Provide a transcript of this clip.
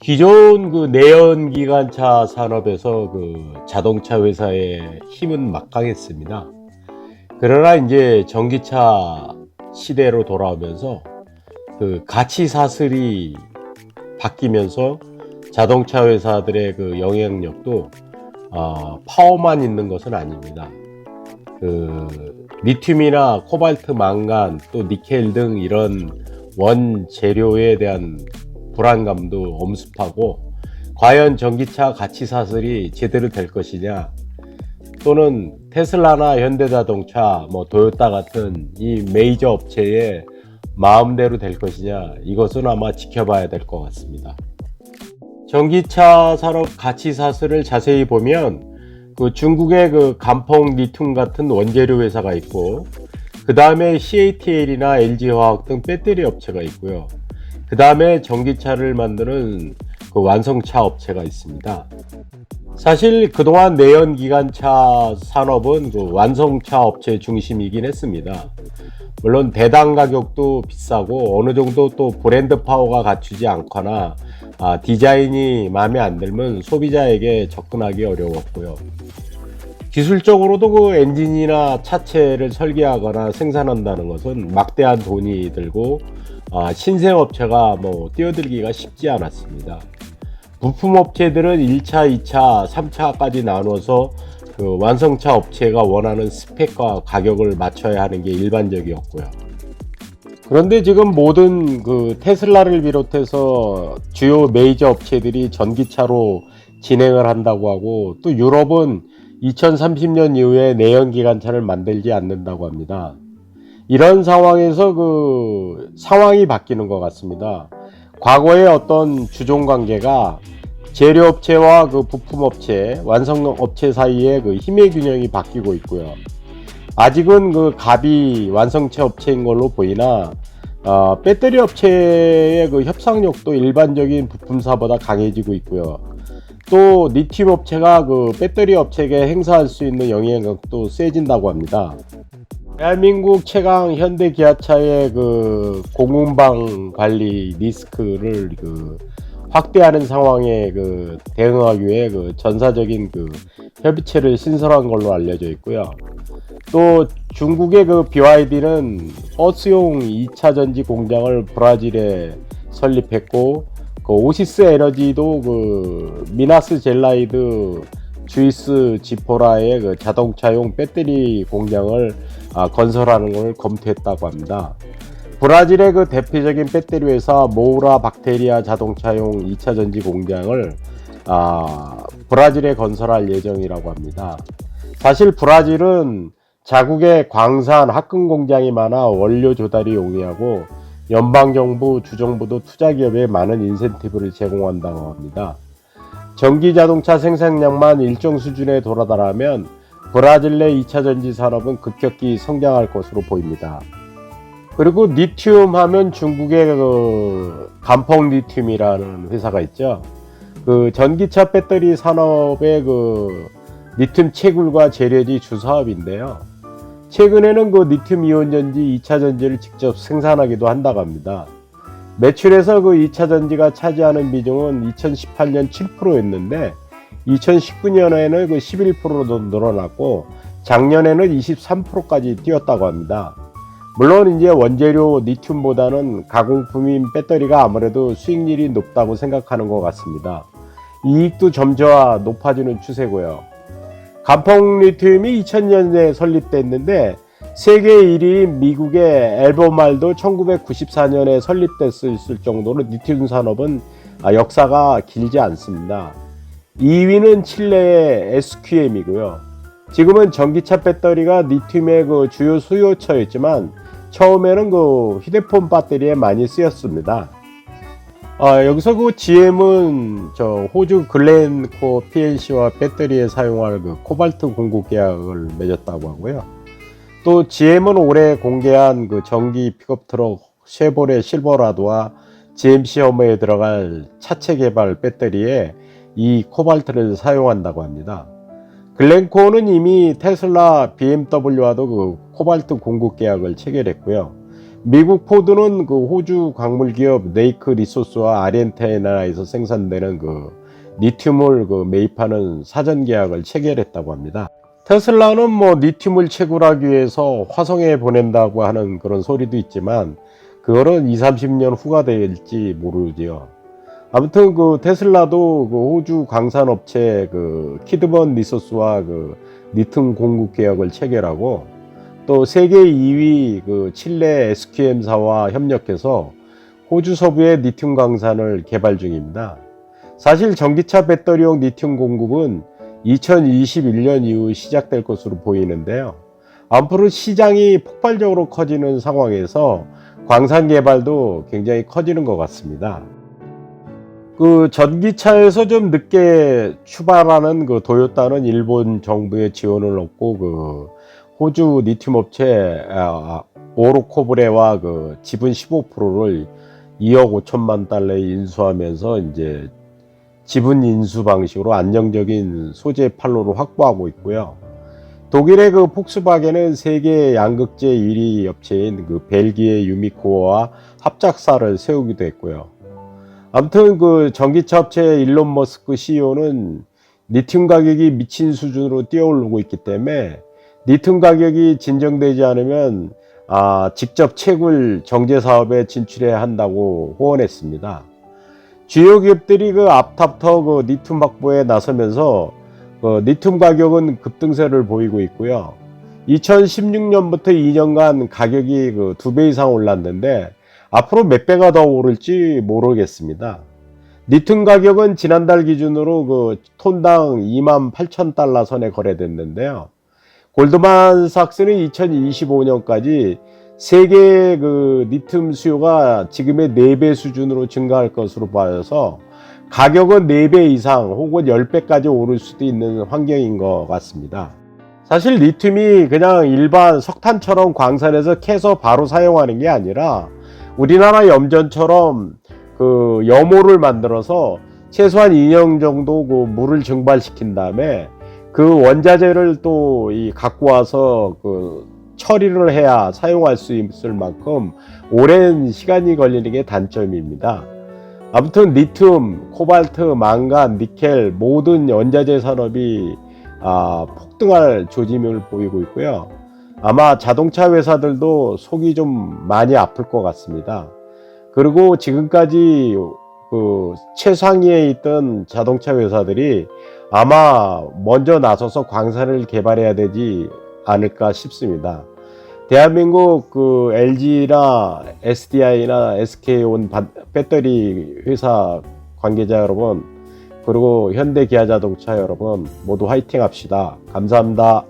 기존 그 내연 기관차 산업에서 그 자동차 회사의 힘은 막강했습니다. 그러나 이제 전기차 시대로 돌아오면서 그 가치 사슬이 바뀌면서 자동차 회사들의 그 영향력도 어, 파워만 있는 것은 아닙니다. 그 리튬이나 코발트, 망간, 또 니켈 등 이런 원 재료에 대한 불안감도 엄습하고 과연 전기차 가치 사슬이 제대로 될 것이냐 또는 테슬라나 현대자동차, 뭐 도요타 같은 이 메이저 업체의 마음대로 될 것이냐 이것은 아마 지켜봐야 될 것 같습니다. 전기차 산업 가치 사슬을 자세히 보면 그 중국의 그 간펑 리튬 같은 원재료 회사가 있고 그 다음에 CATL이나 LG화학 등 배터리 업체가 있고요. 그 다음에 전기차를 만드는 그 완성차 업체가 있습니다. 사실 그동안 내연기관차 산업은 그 완성차 업체 중심이긴 했습니다. 물론 대당 가격도 비싸고 어느 정도 또 브랜드 파워가 갖추지 않거나 아, 디자인이 마음에 안 들면 소비자에게 접근하기 어려웠고요. 기술적으로도 그 엔진이나 차체를 설계하거나 생산한다는 것은 막대한 돈이 들고 아, 신생 업체가 뭐 뛰어들기가 쉽지 않았습니다. 부품 업체들은 1차, 2차, 3차까지 나눠서 그 완성차 업체가 원하는 스펙과 가격을 맞춰야 하는 게 일반적이었고요. 그런데 지금 모든 그 테슬라를 비롯해서 주요 메이저 업체들이 전기차로 진행을 한다고 하고 또 유럽은 2030년 이후에 내연기관차를 만들지 않는다고 합니다. 이런 상황에서 그 상황이 바뀌는 것 같습니다. 과거의 어떤 주종 관계가 재료업체와 그 부품업체, 완성업체 사이에 그 힘의 균형이 바뀌고 있고요. 아직은 그 갑이 완성체 업체인 걸로 보이나 어, 배터리 업체의 그 협상력도 일반적인 부품사보다 강해지고 있고요. 또 리튬 업체가 그 배터리 업체에게 행사할 수 있는 영향력도 세진다고 합니다. 대한민국 최강 현대 기아차의 그 공운방 관리 리스크를 그 확대하는 상황에 그 대응하기 위해 그 전사적인 그 협의체를 신설한 걸로 알려져 있고요. 또 중국의 그 BYD는 버스용 2차 전지 공장을 브라질에 설립했고 그 오시스 에너지도 그 미나스 젤라이드 주이스 지포라의 그 자동차용 배터리 공장을 아, 건설하는 걸 검토했다고 합니다. 브라질의 그 대표적인 배터리 회사 모우라 박테리아 자동차용 2차 전지 공장을 아, 브라질에 건설할 예정이라고 합니다. 사실 브라질은 자국의 광산 합금 공장이 많아 원료 조달이 용이하고 연방 정부, 주정부도 투자 기업에 많은 인센티브를 제공한다고 합니다. 전기 자동차 생산량만 일정 수준에 돌아다라면 브라질 내 2차 전지 산업은 급격히 성장할 것으로 보입니다. 그리고 리튬 하면 중국의 그 간펑 리튬이라는 회사가 있죠. 그 전기차 배터리 산업의 그 리튬 채굴과 재래지 주사업인데요. 최근에는 그 리튬 이온 전지 2차 전지를 직접 생산하기도 한다고 합니다. 매출에서 그 2차 전지가 차지하는 비중은 2018년 7%였는데 2019년에는 그 11%로 늘어났고 작년에는 23%까지 뛰었다고 합니다. 물론 이제 원재료 리튬보다는 가공품인 배터리가 아무래도 수익률이 높다고 생각하는 것 같습니다. 이익도 점차 높아지는 추세고요. 간펑 리튬이 2000년에 설립됐는데 세계 1위인 미국의 앨범말도 1994년에 설립됐을 정도로 리튬 산업은 아, 역사가 길지 않습니다. 2위는 칠레의 SQM이고요. 지금은 전기차 배터리가 리튬의 그 주요 수요처였지만 처음에는 그 휴대폰 배터리에 많이 쓰였습니다. 아, 여기서 그 GM은 저 호주 글렌코 PLC와 배터리에 사용할 그 코발트 공급 계약을 맺었다고 하고요. 또 GM은 올해 공개한 그 전기 픽업 트럭 쉐보레 실버라도와 GMC 허머에 들어갈 차체 개발 배터리에 이 코발트를 사용한다고 합니다. 글렌코는 이미 테슬라, BMW와도 그 코발트 공급 계약을 체결했고요. 미국 포드는 그 호주 광물 기업 네이크 리소스와 아르헨티나에서 생산되는 그 리튬을 그 매입하는 사전 계약을 체결했다고 합니다. 테슬라는 뭐 리튬을 채굴하기 위해서 화성에 보낸다고 하는 그런 소리도 있지만 그거는 2, 30년 후가 될지 모르지요. 아무튼 그 테슬라도 그 호주 광산업체 그 키드번 리소스와 그 리튬 공급 계약을 체결하고 또 세계 2위 그 칠레 SQM사와 협력해서 호주 서부의 리튬 광산을 개발 중입니다. 사실 전기차 배터리용 리튬 공급은 2021년 이후 시작될 것으로 보이는데요. 앞으로 시장이 폭발적으로 커지는 상황에서 광산 개발도 굉장히 커지는 것 같습니다. 그 전기차에서 좀 늦게 출발하는 그 도요타는 일본 정부의 지원을 얻고 그 호주 리튬 업체 아, 오로코브레와 그 지분 15%를 2억 5천만 달러에 인수하면서 이제 지분 인수 방식으로 안정적인 소재 판로를 확보하고 있고요. 독일의 그 폭스바겐은 세계 양극재 1위 업체인 그 벨기에 유미코어와 합작사를 세우기도 했고요. 아무튼 그 전기차 업체 일론 머스크 CEO는 리튬 가격이 미친 수준으로 뛰어오르고 있기 때문에 리튬 가격이 진정되지 않으면 아, 직접 채굴 정제 사업에 진출해야 한다고 호언했습니다. 주요 기업들이 그 앞탑터 그 리튬 확보에 나서면서 그 리튬 가격은 급등세를 보이고 있고요. 2016년부터 2년간 가격이 그 두 배 이상 올랐는데 앞으로 몇 배가 더 오를지 모르겠습니다. 리튬 가격은 지난달 기준으로 그 톤당 2만 8천 달러 선에 거래됐는데요. 골드만삭스는 2025년까지 세계 그 리튬 수요가 지금의 4배 수준으로 증가할 것으로 보여서 가격은 4배 이상 혹은 10배까지 오를 수도 있는 환경인 것 같습니다. 사실 리튬이 그냥 일반 석탄처럼 광산에서 캐서 바로 사용하는 게 아니라 우리나라 염전처럼 그 염호를 만들어서 최소한 2년 정도 그 물을 증발시킨 다음에 그 원자재를 또 이 갖고 와서 그 처리를 해야 사용할 수 있을 만큼 오랜 시간이 걸리는 게 단점입니다. 아무튼 리튬, 코발트, 망간, 니켈 모든 원자재 산업이 아, 폭등할 조짐을 보이고 있고요. 아마 자동차 회사들도 속이 좀 많이 아플 것 같습니다. 그리고 지금까지 그 최상위에 있던 자동차 회사들이 아마 먼저 나서서 광산을 개발해야 되지 않을까 싶습니다. 대한민국 그 LG나 SDI나 SK온 배터리 회사 관계자 여러분 그리고 현대 기아 자동차 여러분 모두 화이팅 합시다. 감사합니다.